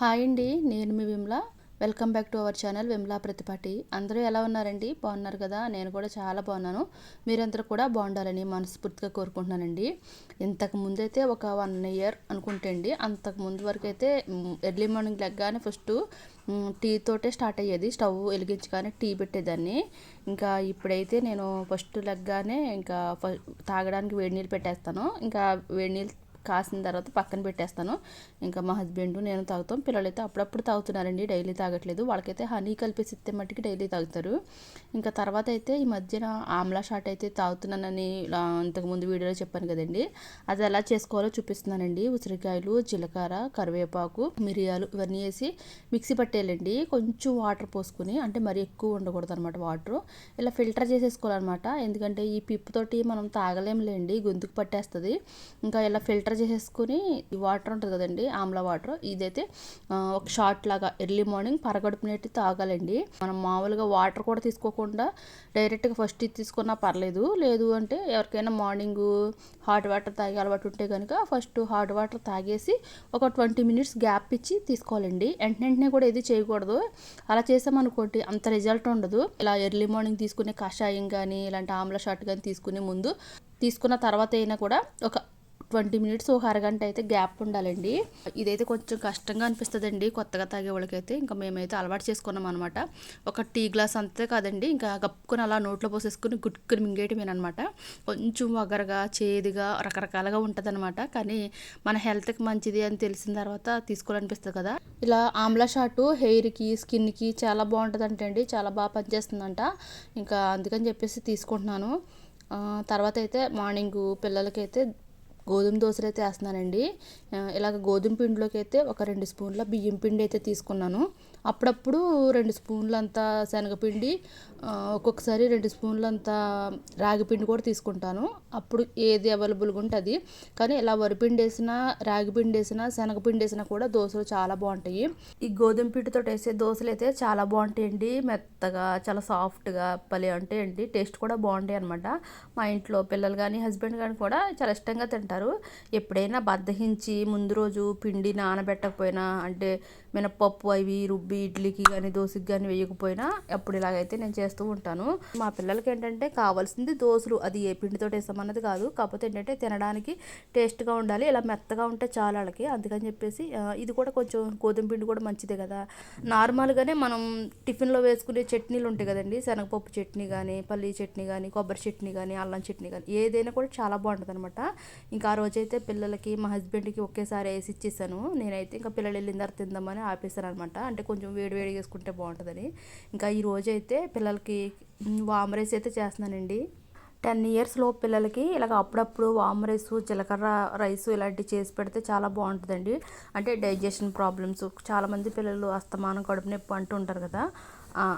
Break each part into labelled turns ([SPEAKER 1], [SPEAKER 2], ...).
[SPEAKER 1] Hi అండి నేను మీ Vimla. Welcome back to our channel Vimala Prathipati. అందరూ ఎలా ఉన్నారండి? బాగున్నారు కదా? నేను కూడా చాలా బాగున్నాను. మీరందరూ కూడా బాగుండాలని మనస్ఫూర్తిగా కోరుకుంటున్నానండి. ఇంతకు ముందైతే అయితే ఒక వన్ ఇయర్ అనుకుంటే అండి అంతకు ముందు వరకు అయితే ఎర్లీ మార్నింగ్ లెగ్గానే ఫస్ట్ టీ తోటే స్టార్ట్ అయ్యేది. స్టవ్ వెలిగించగానే టీ పెట్టేదాన్ని. ఇంకా ఇప్పుడైతే నేను ఫస్ట్ లెగ్గానే ఇంకా తాగడానికి వేడి నీళ్ళు పెట్టేస్తాను. ఇంకా వేడి నీళ్ళు కాసిన తర్వాత పక్కన పెట్టేస్తాను. ఇంకా మా హస్బెండ్ నేను తాగుతాం. పిల్లలైతే అప్పుడప్పుడు తాగుతున్నారండి. డైలీ తాగట్లేదు. వాళ్ళకైతే హనీ కలిపేసి ఇస్తే మట్టికి డైలీ తాగుతారు. ఇంకా తర్వాత అయితే ఈ మధ్యన ఆమ్లా షాట్ అయితే తాగుతున్నానని ఇంతకుముందు వీడియోలో చెప్పాను కదండి. అది ఎలా చేసుకోవాలో చూపిస్తున్నానండి. ఉసిరికాయలు జీలకర్ర కరివేపాకు మిరియాలు ఇవన్నీ వేసి మిక్సీ పట్టేయాలండి. కొంచెం వాటర్ పోసుకుని అంటే మరి ఎక్కువ ఉండకూడదు అనమాట వాటర్. ఇలా ఫిల్టర్ చేసేసుకోవాలన్నమాట. ఎందుకంటే ఈ పిప్పుతోటి మనం తాగలేంలేండి గొంతుకు పట్టేస్తుంది. ఇంకా ఇలా ఫిల్టర్ ఫిల్టర్ చేసేసుకుని ఈ వాటర్ ఉంటుంది కదండి ఆమ్లా వాటర్. ఇదైతే ఒక షార్ట్ లాగా ఎర్లీ మార్నింగ్ పరగడుపునేటి తాగాలండి. మనం మామూలుగా వాటర్ కూడా తీసుకోకుండా డైరెక్ట్గా ఫస్ట్ ఇది తీసుకున్నా పర్లేదు. లేదు అంటే ఎవరికైనా మార్నింగ్ హాట్ వాటర్ తాగే అలవాటు ఉంటే కనుక ఫస్ట్ హాట్ వాటర్ తాగేసి ఒక ట్వంటీ మినిట్స్ గ్యాప్ ఇచ్చి తీసుకోవాలండి. వెంటనే వెంటనే కూడా ఏది చేయకూడదు. అలా చేసామనుకోండి అంత రిజల్ట్ ఉండదు. ఇలా ఎర్లీ మార్నింగ్ తీసుకునే కషాయం కానీ ఇలాంటి ఆమ్ల షాట్ కానీ తీసుకునే ముందు తీసుకున్న తర్వాత అయినా కూడా ఒక ట్వంటీ మినిట్స్ ఒక అరగంట అయితే గ్యాప్ ఉండాలండి. ఇదైతే కొంచెం కష్టంగా అనిపిస్తుందండి కొత్తగా తాగే వాళ్ళకైతే. ఇంకా మేమైతే అలవాటు చేసుకున్నాం అనమాట ఒక టీ గ్లాస్ అంతే కాదండి ఇంకా కప్పుకొని అలా నోట్లో పోసేసుకుని గుట్టుకుని మింగేయటమేనమాట కొంచెం వగరగా చేదుగా రకరకాలుగా ఉంటుంది కానీ మన హెల్త్కి మంచిది అని తెలిసిన తర్వాత తీసుకోవాలనిపిస్తుంది కదా. ఇలా ఆమ్లా షాటు హెయిర్కి స్కిన్కి చాలా బాగుంటుంది అండి చాలా బాగా పనిచేస్తుందంట. ఇంకా అందుకని చెప్పేసి తీసుకుంటున్నాను. తర్వాత అయితే మార్నింగ్ పిల్లలకైతే గోధుమ దోశలు అయితే వేస్తున్నానండి ఇలాగ గోధుమ పిండిలోకి అయితే ఒక రెండు స్పూన్ల బియ్యం పిండి అయితే తీసుకున్నాను. అప్పుడప్పుడు రెండు స్పూన్లంత శనగపిండి ఒక్కొక్కసారి రెండు స్పూన్లంత రాగిపిండి కూడా తీసుకుంటాను. అప్పుడు ఏది అవైలబుల్గా ఉంటుంది. కానీ ఇలా వరిపిండి వేసినా రాగిపిండి వేసినా శనగపిండి వేసినా కూడా దోశలు చాలా బాగుంటాయి. ఈ గోధుమ పిండితో వేసే దోశలు అయితే చాలా బాగుంటాయండి. మెత్తగా చాలా సాఫ్ట్గా భలే ఉంటాయండి. టేస్ట్ కూడా బాగుంటాయి అనమాట మా ఇంట్లో పిల్లలు కానీ హస్బెండ్ కానీ కూడా చాలా ఇష్టంగా తింటారు. ఎప్పుడైనా బద్దహించి ముందు రోజు పిండి నానబెట్టకపోయినా అంటే మినపప్పు అవి రుబ్బి ఇడ్లీకి కానీ దోశకి కానీ వేయకపోయినా అప్పుడు ఇలాగైతే నేను చేస్తూ ఉంటాను. మా పిల్లలకి ఏంటంటే కావాల్సింది దోశలు. అది ఏ పిండితో వేసామన్నది కాదు. కాకపోతే ఏంటంటే తినడానికి టేస్ట్గా ఉండాలి. ఇలా మెత్తగా ఉంటే చాలా వాళ్ళకి అందుకని చెప్పేసి ఇది కూడా కొంచెం గోధుమ పిండి కూడా మంచిదే కదా. నార్మల్గానే మనం టిఫిన్లో వేసుకునే చట్నీలు ఉంటాయి కదండి. శనగపప్పు చట్నీ కానీ పల్లీ చట్నీ కానీ కొబ్బరి చట్నీ కానీ అల్లం చట్నీ కానీ ఏదైనా కూడా చాలా బాగుంటుంది అనమాట ఇంకా ఆ రోజైతే పిల్లలకి మా హస్బెండ్కి ఒకేసారి వేసి ఇచ్చేసాను. నేనైతే ఇంకా పిల్లలు వెళ్ళిన తర్వాత తిందామని అని ఆపేశాను అనమాట అంటే కొంచెం వేడి వేడివేడి చేసుకుంటే బాగుంటుందని. ఇంకా ఈ రోజు అయితే పిల్లలకి వామ్ రైస్ అయితే చేస్తున్నానండి. టెన్ ఇయర్స్లో పిల్లలకి ఇలాగ అప్పుడప్పుడు వామ్ రైస్ జీలకర్ర రైస్ ఇలాంటివి చేసి పెడితే చాలా బాగుంటుందండి. అంటే డైజెషన్ ప్రాబ్లమ్స్ చాలామంది పిల్లలు అస్తమానం కడుపు నొప్పి అంటూ ఉంటారు కదా.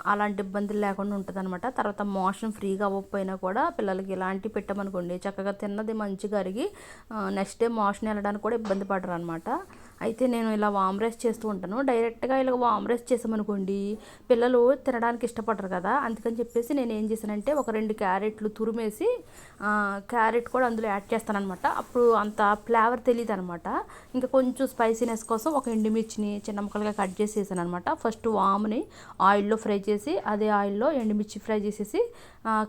[SPEAKER 1] అలాంటి ఇబ్బందులు లేకుండా ఉంటుంది అనమాట తర్వాత మోషన్ ఫ్రీగా అవ్వకపోయినా కూడా పిల్లలకి ఇలాంటి పెట్టమనుకోండి చక్కగా తిన్నది మంచిగా అరిగి నెక్స్ట్ డే మోషన్ వెళ్ళడానికి కూడా ఇబ్బంది పడరు అనమాట అయితే నేను ఇలా వామ్ రైస్ చేస్తూ ఉంటాను. డైరెక్ట్గా ఇలా వామ్ రైస్ చేసామనుకోండి పిల్లలు తినడానికి ఇష్టపడరు కదా. అందుకని చెప్పేసి నేను ఏం చేశానంటే ఒక రెండు క్యారెట్లు తురిమేసి క్యారెట్ కూడా అందులో యాడ్ చేస్తాను అనమాట అప్పుడు అంత ఫ్లేవర్ తెలియదు అనమాట ఇంకా కొంచెం స్పైసీనెస్ కోసం ఒక ఎండుమిర్చిని చిన్న ముక్కలుగా కట్ చేసేసాను అనమాట ఫస్ట్ వామ్ని ఆయిల్లో ఫ్రై చేసి అదే ఆయిల్లో ఎండుమిర్చి ఫ్రై చేసేసి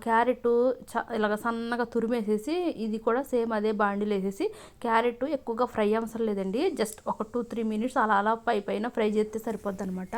[SPEAKER 1] క్యారెట్ ఇలాగ సన్నగా తురిమేసేసి ఇది కూడా సేమ్ అదే బాండిలో వేసేసి క్యారెట్ ఎక్కువగా ఫ్రై అవసరం లేదండి. జస్ట్ ఒక టూ త్రీ మినిట్స్ అలా అలా పై పైన ఫ్రై చేస్తే సరిపోద్ది అనమాట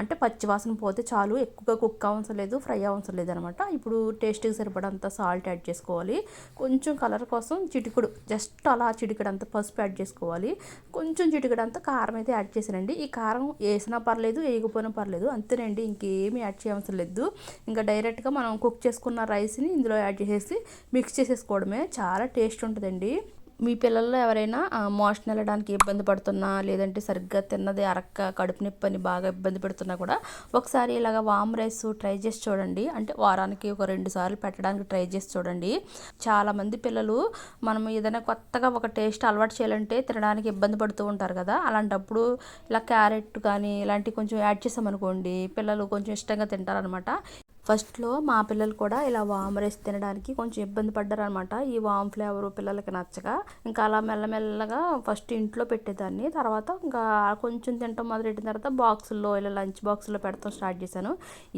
[SPEAKER 1] అంటే పచ్చివాసన పోతే చాలు ఎక్కువగా కుక్ అవసరం లేదు ఫ్రై అవసరం లేదు అనమాట ఇప్పుడు టేస్ట్కి సరిపడంత సాల్ట్ యాడ్ చేసుకో చేసుకోవాలి. కొంచెం కలర్ కోసం చిటికుడు జస్ట్ అలా చిటికడంత పసుపు యాడ్ చేసుకోవాలి. కొంచెం చిటికడంత కారం అయితే యాడ్ చేసానండి ఈ కారం వేసినా పర్లేదు వేయకపోయినా పర్లేదు అంతేనండి. ఇంకేమీ యాడ్ చేయవసరం లేదు. ఇంకా డైరెక్ట్గా మనం కుక్ చేసుకున్న రైస్ని ఇందులో యాడ్ చేసేసి మిక్స్ చేసేసుకోవడమే. చాలా టేస్ట్ ఉంటుందండి. మీ పిల్లల్లో ఎవరైనా మోషన్ వెళ్ళడానికి ఇబ్బంది పడుతున్నా లేదంటే సరిగ్గా తిన్నది అరక్క కడుపు నొప్పి అని బాగా ఇబ్బంది పెడుతున్నా కూడా ఒకసారి ఇలాగ వామ్ రైస్ ట్రై చేసి చూడండి. అంటే వారానికి ఒక రెండు సార్లు పెట్టడానికి ట్రై చేసి చూడండి. చాలామంది పిల్లలు మనం ఏదైనా కొత్తగా ఒక టేస్ట్ అలవాటు చేయాలంటే తినడానికి ఇబ్బంది పడుతూ ఉంటారు కదా. అలాంటప్పుడు ఇలా క్యారెట్ కానీ ఇలాంటివి కొంచెం యాడ్ చేసామనుకోండి పిల్లలు కొంచెం ఇష్టంగా తింటారనమాట. ఫస్ట్లో మా పిల్లలు కూడా ఇలా వామ్ రైస్ తినడానికి కొంచెం ఇబ్బంది పడ్డారు అనమాట ఈ వామ్ ఫ్లేవర్ పిల్లలకి నచ్చక. ఇంకా అలా మెల్లమెల్లగా ఫస్ట్ ఇంట్లో పెట్టేదాన్ని. తర్వాత ఇంకా కొంచెం తింటాం మొదలెట్టిన తర్వాత బాక్సుల్లో ఇలా లంచ్ బాక్సుల్లో పెడతాం స్టార్ట్ చేశాను.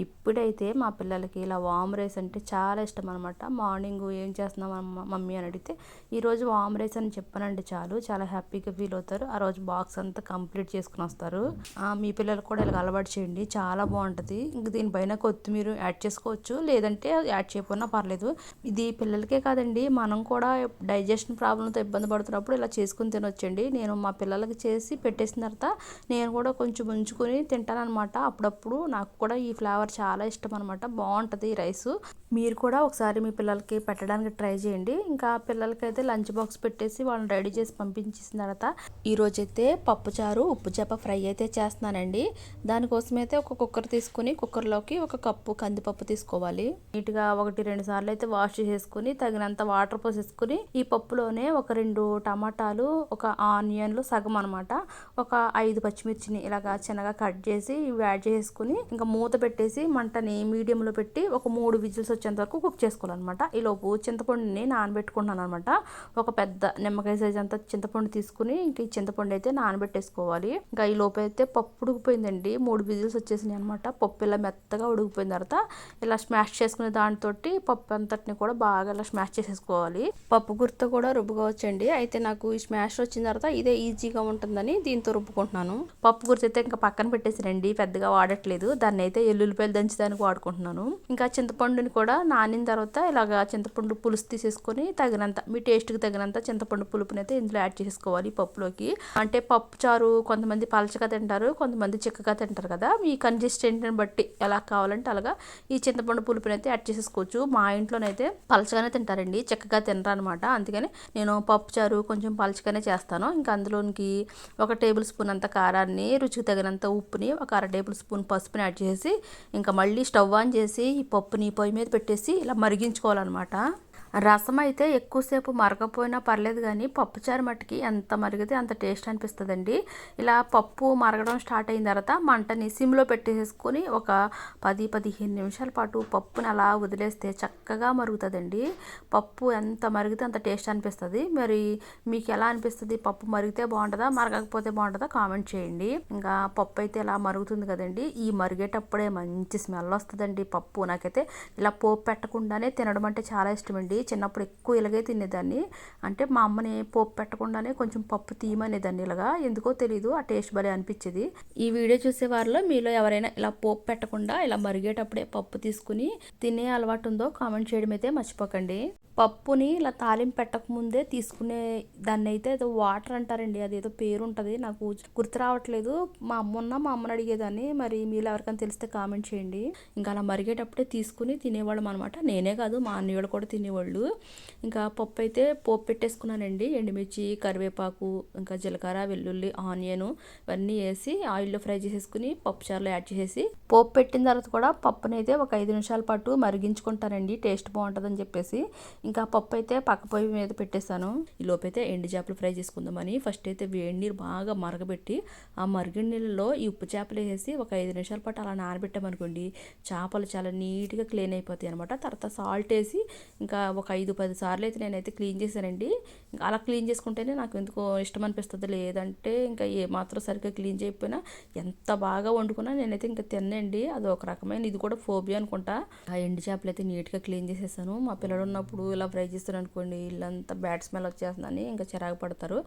[SPEAKER 1] ఇప్పుడైతే మా పిల్లలకి ఇలా వామ్ రైస్ అంటే చాలా ఇష్టం అనమాట. మార్నింగ్ ఏం చేస్తున్నాం మమ్మీ అని అడిగితే ఈరోజు వామ్ రైస్ అని చెప్పానండి చాలు. చాలా హ్యాపీగా ఫీల్ అవుతారు. ఆ రోజు బాక్స్ అంతా కంప్లీట్ చేసుకుని వస్తారు. మీ పిల్లలు కూడా ఇలా అలవాటు చేయండి. చాలా బాగుంటుంది. ఇంక దీనిపైన కొత్తిమీర యాడ్ చేసుకోవచ్చు. లేదంటే యాడ్ చేయకపోయినా పర్లేదు. ఇది పిల్లలకే కాదండి. మనం కూడా డైజెషన్ ప్రాబ్లంతో ఇబ్బంది పడుతున్నప్పుడు ఇలా చేసుకుని తినొచ్చండి. నేను మా పిల్లలకి చేసి పెట్టేసిన తర్వాత నేను కూడా కొంచెం ఉంచుకొని తింటాననమాట అప్పుడప్పుడు నాకు కూడా ఈ ఫ్లేవర్ చాలా ఇష్టం అనమాట బాగుంటుంది ఈ రైస్. మీరు కూడా ఒకసారి మీ పిల్లలకి పెట్టడానికి ట్రై చేయండి. ఇంకా పిల్లలకైతే లంచ్ బాక్స్ పెట్టేసి వాళ్ళని రెడీ చేసి పంపించేసిన తర్వాత ఈరోజైతే అయితే పప్పుచారు ఉప్పు చేప ఫ్రై అయితే చేస్తున్నానండి. దానికోసం అయితే ఒక కుక్కర్ తీసుకుని కుక్కర్లోకి ఒక కప్పు కంది పప్పు తీసుకోవాలి. నీట్గా ఒకటి రెండు సార్లు అయితే వాష్ చేసుకుని తగినంత వాటర్ పోసేసుకుని ఈ పప్పులోనే ఒక రెండు టమాటాలు ఒక ఆనియన్లు సగం అనమాట ఒక ఐదు పచ్చిమిర్చిని ఇలాగా చిన్నగా కట్ చేసి ఇవి యాడ్ చేసుకుని ఇంకా మూత పెట్టేసి మంటని మీడియంలో పెట్టి ఒక మూడు విజిల్స్ వచ్చేంత వరకు కుక్ చేసుకోవాలన్నమాట. ఈలోపు చింతపండుని నానబెట్టుకున్నాను అనమాట ఒక పెద్ద నిమ్మకాయ సైజ్ అంత చింతపండు తీసుకుని ఇంక ఈ చింతపండు అయితే నానబెట్టేసుకోవాలి. ఇంకా ఈ లోపు అయితే పప్పు ఉడికిపోయిందండి. మూడు విజిల్స్ వచ్చేసినాయి అనమాట పప్పు ఇలా మెత్తగా ఉడికిపోయిన తర్వాత ఇలా స్మాష్ చేసుకునే దాంతో పప్పు అంతటిని కూడా బాగా ఇలా స్మాష్ చేసేసుకోవాలి. పప్పు గుర్త కూడా రుబ్బుకోవచ్చండి. అయితే నాకు ఈ స్మాష్ వచ్చిన తర్వాత ఇదే ఈజీగా ఉంటుందని దీంతో రుబ్బుకుంటున్నాను. పప్పు గుర్త అయితే ఇంకా పక్కన పెట్టేసినండి పెద్దగా వాడట్లేదు. దాన్ని అయితే ఎల్లుల్లిపాయలు దంచడానికి వాడుకుంటున్నాను. ఇంకా చింతపండుని కూడా నానిన తర్వాత ఇలాగా చింతపండు పులుసు తీసేసుకొని తగినంత మీ టేస్ట్కి తగినంత చింతపండు పులుపుని అయితే ఇందులో యాడ్ చేసుకోవాలి పప్పులోకి. అంటే పప్పు చారు కొంతమంది పలచగా తింటారు కొంతమంది చిక్కగా తింటారు కదా. మీ కన్సిస్టెంట్ని బట్టి ఎలా కావాలంటే అలాగా ఈ చింతపండు పులుపుని అయితే యాడ్ చేసేసుకోవచ్చు. మా ఇంట్లోనైతే పలచగానే తింటారండి. చక్కగా తినరు అనమాట అందుకని నేను పప్పు చారు కొంచెం పలచగానే చేస్తాను. ఇంకా అందులోనికి ఒక టేబుల్ స్పూన్ అంత కారాన్ని రుచికి తగినంత ఉప్పుని ఒక అర టేబుల్ స్పూన్ పసుపుని యాడ్ చేసి ఇంకా మళ్ళీ స్టవ్ ఆన్ చేసి ఈ పప్పుని పొయ్యి మీద పెట్టేసి ఇలా మరిగించుకోవాలన్నమాట. రసం అయితే ఎక్కువసేపు మరగపోయినా పర్లేదు కానీ పప్పుచారు మట్టుకి ఎంత మరిగితే అంత టేస్ట్ అనిపిస్తుందండి. ఇలా పప్పు మరగడం స్టార్ట్ అయిన తర్వాత మంటని సిమ్లో పెట్టేసుకొని ఒక పది పదిహేను నిమిషాల పాటు పప్పుని అలా వదిలేస్తే చక్కగా మరుగుతుందండి. పప్పు ఎంత మరిగితే అంత టేస్ట్ అనిపిస్తుంది. మరి మీకు ఎలా అనిపిస్తుంది? పప్పు మరిగితే బాగుంటుందా? మరగకపోతే బాగుంటుందా? కామెంట్ చేయండి. ఇంకా పప్పు అయితే ఇలా మరుగుతుంది కదండి. ఈ మరిగేటప్పుడే మంచి స్మెల్ వస్తుందండి పప్పు. నాకైతే ఇలా పోపు పెట్టకుండానే తినడం అంటే చాలా ఇష్టం అండి చిన్నప్పుడు ఎక్కువ ఇలాగే తినేదాన్ని. అంటే మా అమ్మని పోపు పెట్టకుండానే కొంచెం పప్పు తీయమనేదాన్ని ఇలాగా. ఎందుకో తెలియదు ఆ టేస్ట్ భలే అనిపించేది. ఈ వీడియో చూసే వారిలో మీలో ఎవరైనా ఇలా పోపు పెట్టకుండా ఇలా మరిగేటప్పుడే పప్పు తీసుకుని తినే అలవాటు ఉందో కామెంట్ చేయడం అయితే మర్చిపోకండి. పప్పుని ఇలా తాలింపు పెట్టకముందే తీసుకునే దాన్ని అయితే ఏదో వాటర్ అంటారండి అది ఏదో పేరు ఉంటుంది నాకు గుర్తు రావట్లేదు. మా అమ్మ ఉన్నా మా అమ్మని అడిగేదాన్ని. మరి మీరు ఎవరికైనా తెలిస్తే కామెంట్ చేయండి. ఇంకా అలా మరిగేటప్పుడే తీసుకుని తినేవాళ్ళం అనమాట నేనే కాదు మా అన్నయ్యలు కూడా తినేవాళ్ళు. ఇంకా పప్పు అయితే పోపు పెట్టేసుకున్నానండి. ఎండుమిర్చి కరివేపాకు ఇంకా జీలకర్ర వెల్లుల్లి ఆనియన్ ఇవన్నీ వేసి ఆయిల్లో ఫ్రై చేసేసుకుని పప్పు చారులో యాడ్ చేసేసి పోపు పెట్టిన తర్వాత కూడా పప్పుని అయితే ఒక ఐదు నిమిషాల పాటు మరిగించుకుంటానండి. టేస్ట్ బాగుంటుందని చెప్పేసి ఇంకా పప్పు అయితే పక్క పొయ్యి మీద పెట్టేశాను. ఈ లోపైతే ఎండు చేపలు ఫ్రై చేసుకుందామని ఫస్ట్ అయితే వేడి నీరు బాగా మరగబెట్టి ఆ మరిగిన నీళ్ళలో ఈ ఉప్పు చేపలు వేసి ఒక ఐదు నిమిషాల పాటు అలా నానబెట్టామనుకోండి చేపలు చాలా నీట్గా క్లీన్ అయిపోతాయి అనమాట తర్వాత సాల్ట్ వేసి ఇంకా ఒక ఐదు పది సార్లు అయితే నేనైతే క్లీన్ చేశానండి. ఇంకా అలా క్లీన్ చేసుకుంటేనే నాకు ఎందుకో ఇష్టం అనిపిస్తుంది లేదంటే ఇంకా ఏ మాత్రం సరిగ్గా క్లీన్ చేయకపోయినా ఎంత బాగా వండుకున్నా నేనైతే ఇంకా తినండి అది ఒక రకమైన ఇది కూడా ఫోబియా అనుకుంటా. ఆ ఎండు చేపలు అయితే నీట్గా క్లీన్ చేసేసాను. మా పిల్లలు ఉన్నప్పుడు ఇలా ఫ్రై చేస్తాను అనుకోండి ఇల్లంతా బ్యాడ్ స్మెల్ వచ్చేస్తుందని ఇంకా చిరాకు పడతారు.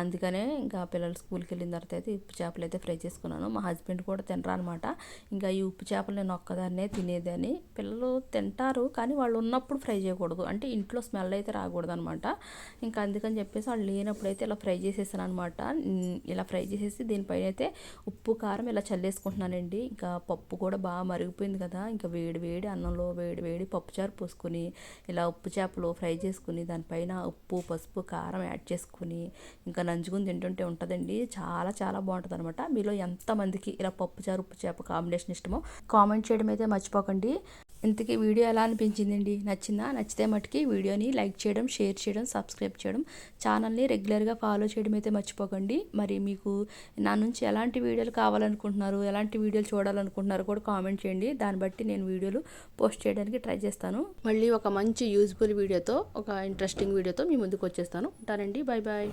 [SPEAKER 1] అందుకనే ఇంకా పిల్లలు స్కూల్కి వెళ్ళిన తర్వాత అయితే ఉప్పు చేపలు అయితే ఫ్రై చేసుకున్నాను. మా హస్బెండ్ కూడా తినరా అనమాట ఇంకా ఈ ఉప్పు చేపలు నేను ఒక్కదాన్నే తినేదని పిల్లలు తింటారు కానీ వాళ్ళు ఉన్నప్పుడు ఫ్రై చేయకూడదు. అంటే అంటే ఇంట్లో స్మెల్ అయితే రాకూడదు అనమాట ఇంకా అందుకని చెప్పేసి వాళ్ళు లేనప్పుడు అయితే ఇలా ఫ్రై చేసేసాను అనమాట ఇలా ఫ్రై చేసేసి దీనిపైన అయితే ఉప్పు కారం ఇలా చల్లేసుకుంటున్నానండి. ఇంకా పప్పు కూడా బాగా మరిగిపోయింది కదా. ఇంకా వేడి వేడి అన్నంలో వేడి వేడి పప్పుచారు పోసుకొని ఇలా ఉప్పు చేపలు ఫ్రై చేసుకుని దానిపైన ఉప్పు పసుపు కారం యాడ్ చేసుకుని ఇంకా నంచుకుని తింటుంటే ఉంటుందండి. చాలా చాలా బాగుంటుంది అనమాట మీలో ఎంతమందికి ఇలా పప్పుచారు ఉప్పు చేప కాంబినేషన్ ఇష్టమో కామెంట్ చేయడం అయితే మర్చిపోకండి. ఇంతకీ వీడియో ఎలా అనిపించిందండి? నచ్చిందా? నచ్చితే మటుకి వీడియోని లైక్ చేయడం షేర్ చేయడం సబ్స్క్రైబ్ చేయడం ఛానల్ని రెగ్యులర్గా ఫాలో చేయడం అయితే మర్చిపోకండి. మరి మీకు నా నుంచి ఎలాంటి వీడియోలు కావాలనుకుంటున్నారు ఎలాంటి వీడియోలు చూడాలనుకుంటున్నారు కూడా కామెంట్ చేయండి. దాన్ని బట్టి నేను వీడియోలు పోస్ట్ చేయడానికి ట్రై చేస్తాను. మళ్ళీ ఒక మంచి యూజ్ఫుల్ వీడియోతో ఒక ఇంట్రెస్టింగ్ వీడియోతో మీ ముందుకు వచ్చేస్తాను. ఉంటానండి. Bye bye